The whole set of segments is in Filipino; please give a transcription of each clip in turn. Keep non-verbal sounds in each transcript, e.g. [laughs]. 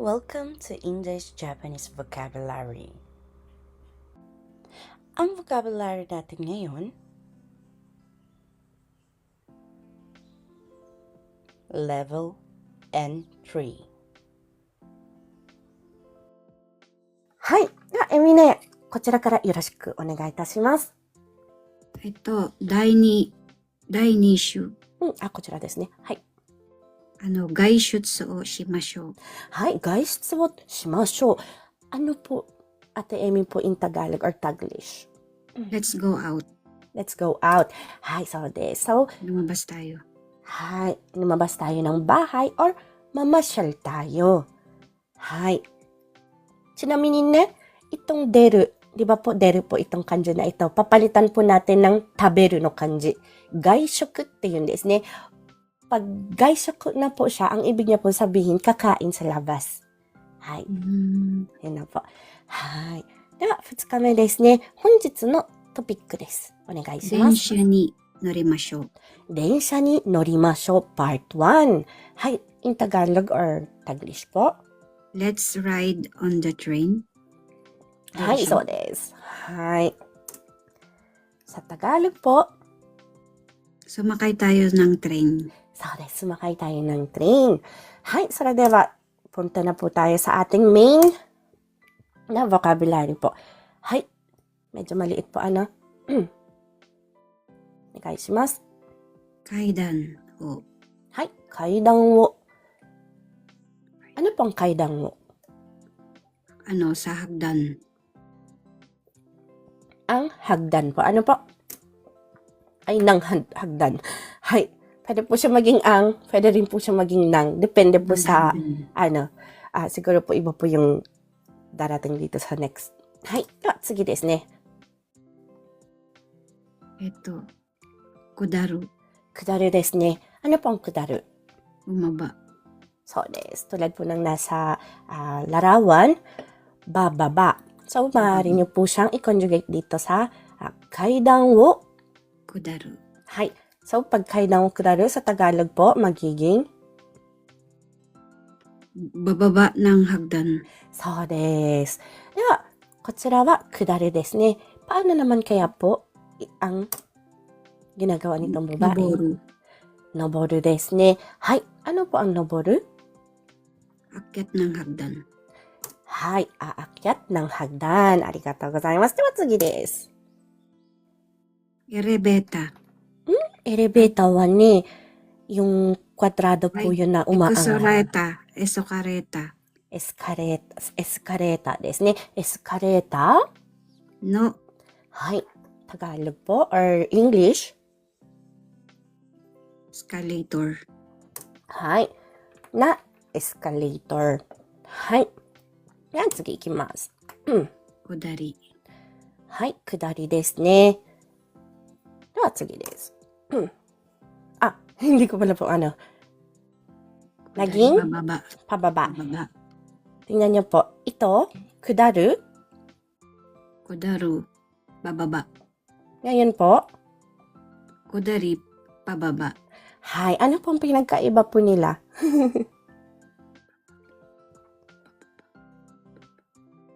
Welcome to English Japanese Vocabulary. Ang vocabulary natin ngayon, level N3. はい。では、エミネ、こちらからよろしくお願いいたします。えっと、第二、第二種、うん、あ、こちらですね。はい。あの、外出をしましょう。はい、外出をしましょう。Ano po, Ate Amy po in Tagalog or Taglish? Let's go out. Let's go out. Hi, so this. So, Lumabas tayo. hi, lumabas tayo ng bahay or mamasyal tayo. Hi. Sinaminin ne, itong deru, di ba po, deru po itong kanji na ito. Papalitan po natin ng taberu no kanji. Gaishokuって言うんですね。 Pag gaishoku na po siya, ang ibig niya po sabihin, kakain sa labas. Hi. うーん Yan na po. はい。では、2日目ですね。本日のトピックです。お願いしま電す。車に乗りましょう。電車に乗りましょう。Part 1。はい。in Tagalog or Taglish po. Let's ride on the train. はい、そうです。はい。Sa Tagalog po, Sumakay tayo ng train. そうです。sumakay tayo ng train. はい。それでは、punta na po tayo sa ating main na vocabulary po. はい。medyo maliit po ano. [clears throat] Mm. お願いします。階段を、はい、階段を。Ano pong kaidan mo? ano, sa hagdan. Ang hagdan po. Ano po? Ay, nang hag- hagdan. Hay, Pwede po siya maging ang, pwede rin po siya maging nang. Depende po sa, mm-hmm. ano, uh, siguro po iba po yung darating dito sa next. Hi, ah, sige desu ne. Eto, kudaru. Kudaru desu ne. Ano po ang kudaru? Bumaba. So, des, tulad po ng nasa uh, larawan, bababa. So, maaari niyo po siyang i-conjugate dito sa ah, uh, kaidan wo. Kudaru. Hi. So, pagkay pagkainang kraro sa Tagalog po, magiging? bababa ng hagdan. So des. De wa, kotsura wa kudare desu ne. Paano naman kaya po ang ginagawa nitong babae? Noboru. Noboru desu ne. Hay, ano po ang noboru? Akyat ng hagdan. Hay, aakyat ng hagdan. Arigatou gozaimasu. Dewa tsugi desu. Erebeta. エレベーターはね、yung kwadrado po Ay, yun na umaangat. Ikusureta. Esokareta. エスカレーター、エスカレーターですね。エスカレーター No はい。Tagalog po or English? escalator. はい。な、エスカレーター。はい。では次行きます。 Kudari. はい。下りですね。では次です。 Hmm. ah, [laughs] hindi ko pala po ano. Naging Pababa. pababa. Pababa. Tingnan niyo po. Ito, kudaru. Kodaru. Bababa. Ngayon po, Kodari. Pababa. hi, ano po ang pinagkaiba po nila? [laughs]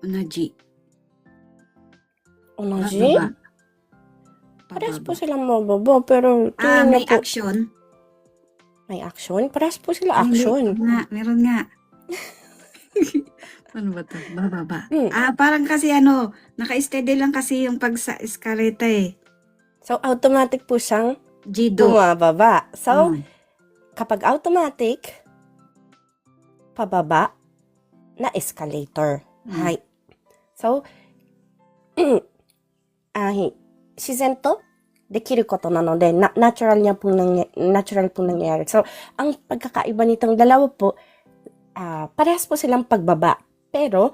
Unaji. Onaji? Pababa. Parehas po silang mababaw, pero Ah, tingnan may po. action. May action? Parehas po sila action. Meron nga, meron nga. [laughs] ano ba to? Bababa. Hmm. Ah, parang kasi ano, naka-steady lang kasi yung pag sa eskaleta eh. So, automatic po siyang Jido. bumababa. So, Mm. kapag automatic, pababa na escalator. Mm. Hi. So, [clears throat] ah, hi- Shizento できることなので、na natural niya pong nangy- natural pong nangyayari. So, ang pagkakaiba nitong dalawa po, ah parehas po silang pagbaba. Pero,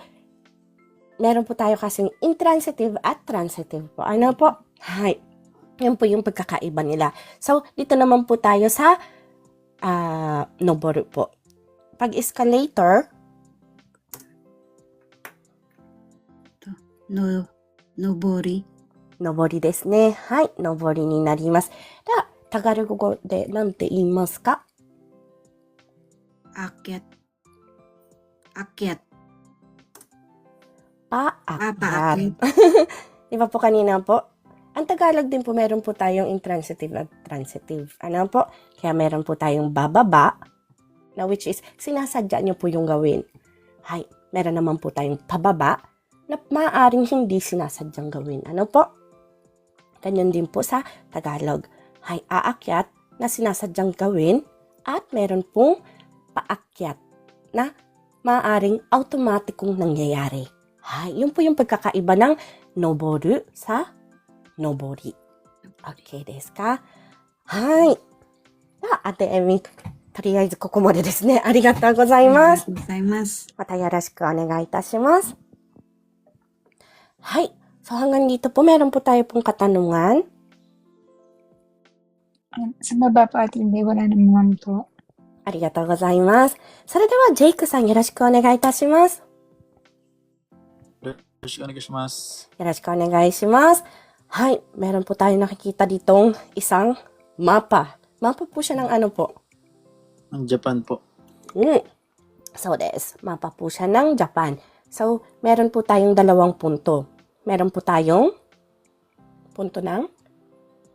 meron po tayo kasing intransitive at transitive po. Ano po? Hi. Yan po yung pagkakaiba nila. So, dito naman po tayo sa ah noboru po. Pag escalator, No, nobori. 上りですね。はい、上りになります。では、タガル語で何て言いますか Akyat. Akyat. Paakyat. [laughs] Paakyat. Di ba po kanina po? Ang Tagalog din po, meron po tayong intransitive at transitive. Ano po? Kaya meron po tayong bababa, na which is sinasadya nyo po yung gawin. Hay, meron naman po tayong pababa, na maaaring hindi sinasadyang gawin. Ano po? Ganyan din po sa Tagalog. Hay, aakyat na sinasadyang gawin at meron pong paakyat na maaaring automatikong nangyayari. Hay, yun po yung pagkakaiba ng noboru sa nobori. Okay ですかはい。では、あてえみ、とりあえずここまでですね。ありがとうございます。 Gozaimasu. またよろしくお願いいたします。はい。 So hanggang dito po, meron po tayo pong katanungan. Sa baba po at hindi, wala naman po. ありがとうございます。それでは、ジェイクさんよろしくお願いいたします。よろしくお願いします。よろしくお願いします。はい。Meron po tayo nakikita ditong isang mapa. Mapa po siya ng ano po? Ang Japan po. Mm. So, des. Mapa po siya ng Japan. So, meron po tayong dalawang punto. Meron po tayong punto ng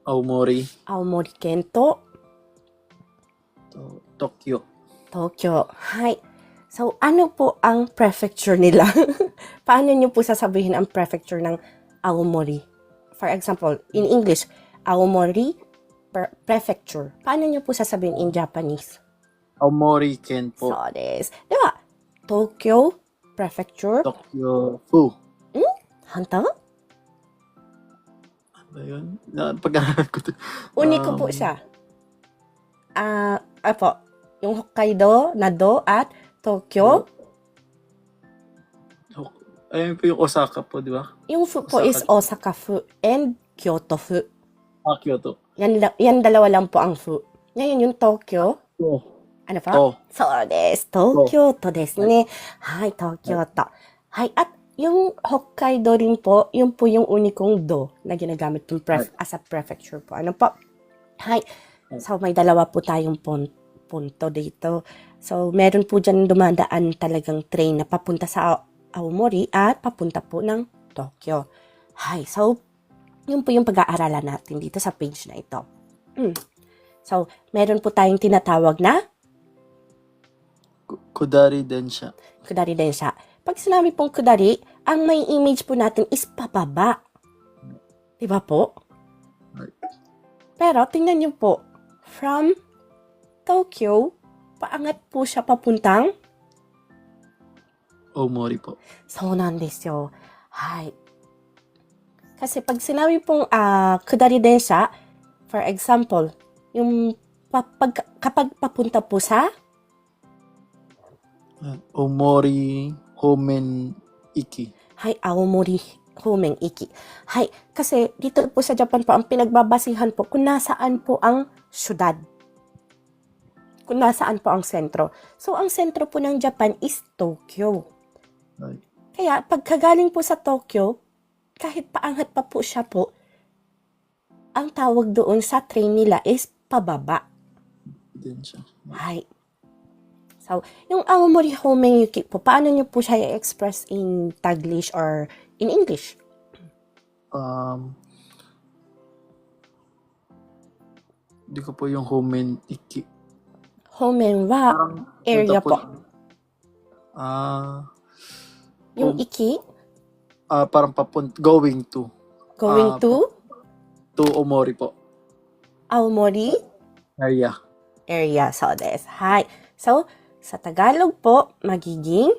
Aomori, Aomori Kento, to Tokyo. Tokyo. Hi. So, ano po ang prefecture nila? [laughs] Paano nyo po sasabihin ang prefecture ng Aomori? For example, in English, Aomori pre- Prefecture. Paano nyo po sasabihin in Japanese? Aomori Ken po. So, des. Diba, Tokyo Prefecture. Tokyo Fu. Hanta? Ano ba yun? Na, pag-aaral ko to. Uniko Um, po siya. Ah, apo, yung Hokkaido, Nado, at Tokyo. Hok- Ayun po yung Osaka po, di ba? Yung fu po is Osaka fu and Kyoto fu. Ah, Kyoto. Yan, la- yan dalawa lang po ang fu. Ngayon yung Tokyo, Oh. ano pa? To. そうです。東京都ですね。はい、東京都。はい、at yung Hokkaido rin po, yun po yung unikong do na ginagamit yung pref- as a prefecture po. Ano po? Hi. So, may dalawa po tayong pun- punto dito. So, meron po dyan dumadaan talagang train na papunta sa Ao- Aomori at papunta po ng Tokyo. Hi. So, yun po yung pag-aaralan natin dito sa page na ito. Mm. So, meron po tayong tinatawag na Ku- Kudari din siya. kudari din siya. Pag sinabi pong kudari, ang may image po natin is pababa. Di ba po? Pero tingnan niyo po, from Tokyo, paangat po siya papuntang? Omori po. So nan desyo. Hi. Kasi pag sinabi pong uh, kudari din for example, yung papag, kapag papunta po sa? Ah, Omori. Homen Iki. はい、青森方面iki. Hay, kasi dito po sa Japan po, ang pinagbabasihan po kung nasaan po ang syudad. Kung nasaan po ang sentro. So, ang sentro po ng Japan is Tokyo. Right. Kaya, pagkagaling po sa Tokyo, kahit paangat pa po siya po, ang tawag doon sa train nila is pababa. Din siya. Hay. So, yung Aomori Homeng Yuki po, paano niyo po siya i-express in Taglish or in English? Um, Hindi ko po yung Homen Iki. Homen wa area po. Ah, Yung Hom- iki, ah, parang papunt going to going Ah, to to Omori po. Aomori Area. area. So, des. Hi. So, sa Tagalog po, magiging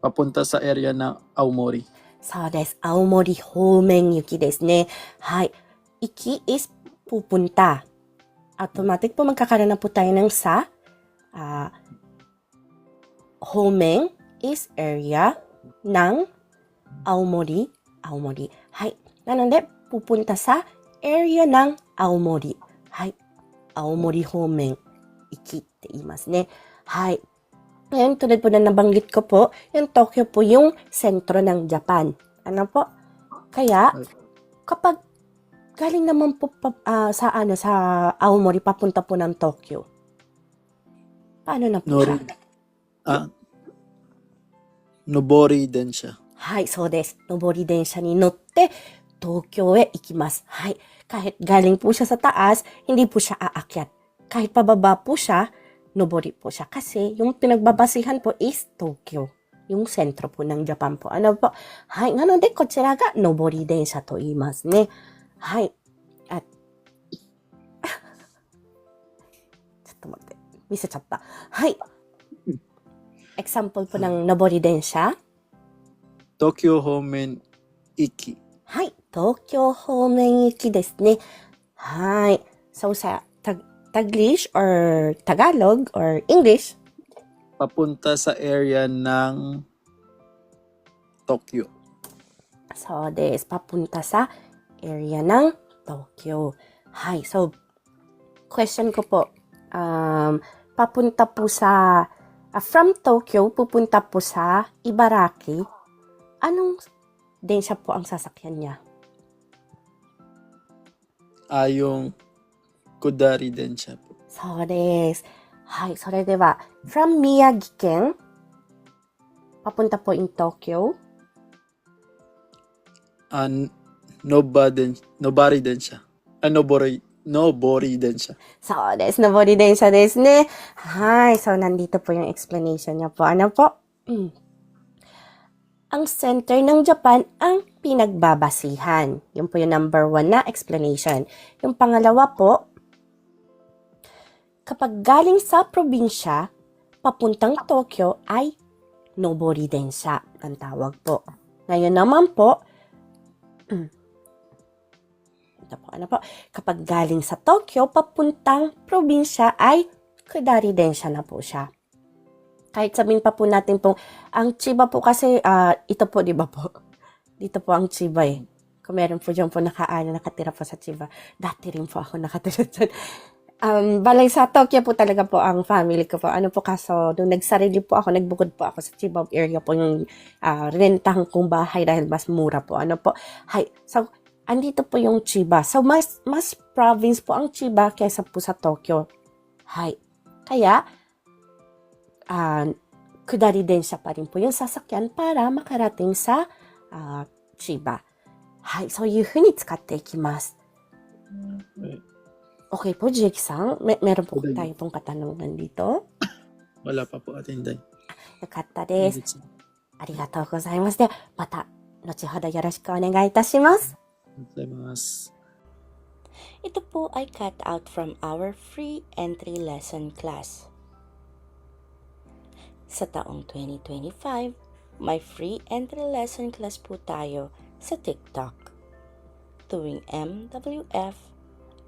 Papunta sa area ng Aomori. そうです。青森方面行きですね。はい。行き is pupunta. Automatic po magkakaroon na po tayo ng sa. Ah, homen is area ng Aomori. Aomori. はい。なので、pupunta sa area ng Aomori. はい。青森方面行きって言いますね。 はい。Ngayon, tulad po na nabanggit ko po, yung Tokyo po yung sentro ng Japan. Ano po? Kaya, kapag galing naman po pa- ah, sa ano sa Aomori papunta po ng Tokyo. Paano na po Nori. siya? Ah, Nobori densha. はい、そうです。上り電車に乗って、東京へ行きます。はい。Kahit galing po siya sa taas, hindi po siya aakyat. Kahit pababa po siya, Nobori po siya kasi yung pinagbabasihan po is Tokyo. Yung sentro po ng Japan po. Ano po? Hai, nga de ko ga nobori den siya to imas ne. Hai. At... [laughs] Chato motte. Mise chatta. Hai. Example po ng nobori den siya. Tokyo homen iki. Hai. Tokyo homen iki desu ne. Hai. So sa Taglish or Tagalog or English, Papunta sa area ng Tokyo. so des, papunta sa area ng Tokyo. Hi. So, question ko po, um, papunta po sa, ah, from Tokyo, pupunta po sa Ibaraki. Anong densya po ang sasakyan niya? Ah, yung Kudari densha po. そうです。はい、それでは、from 宮城県、papunta po in Tokyo. Ah, Noba den, Nobari densha. Ah, Nobori, Nobori densha. そうです。上り電車ですね。はい。So, nandito po yung explanation niya po. Ano po? Mm. Ang center ng Japan ang pinagbabasihan. Yun po yung number one na explanation. Yung pangalawa po, kapag galing sa probinsya, papuntang Tokyo ay Nobori Densha ang tawag po. Ngayon naman po, mm, ito po, ano po, kapag galing sa Tokyo, papuntang probinsya ay Kudari Densha na po siya. Kahit sabihin pa po natin pong, ang Chiba po kasi, ah, ito po, di ba po? [laughs] Dito po ang Chiba eh. Kung meron po dyan po nakaano, nakatira po sa Chiba. Dati rin po ako nakatira dyan. Um, balay sa Tokyo po talaga po ang family ko po. Ano po kaso, nung nagsarili po ako, nagbukod po ako sa Chiba area po yung ah, rentahan kong bahay dahil mas mura po. Ano po? Hay, so, andito po yung Chiba. So, mas, mas province po ang Chiba kaysa po sa Tokyo. Hay. Kaya, ah, kudari din siya pa rin po yung sasakyan para makarating sa ah, Chiba. Hay. So, いうふうに使っていきます。 Okay po, Jake May, meron po okay. tayo pong katanungan dito. [laughs] Wala pa po, Atenday. Yakatta desu. Arigatou gozaimasu. De, mata, nochihodo yoroshiku onegai itashimasu. Gozaimasu. Ito po ay cut out from our free entry lesson class. Sa taong 2025, may free entry lesson class po tayo sa TikTok. Tuwing MWF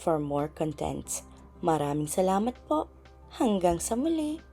for more contents. Maraming salamat po. Hanggang sa muli.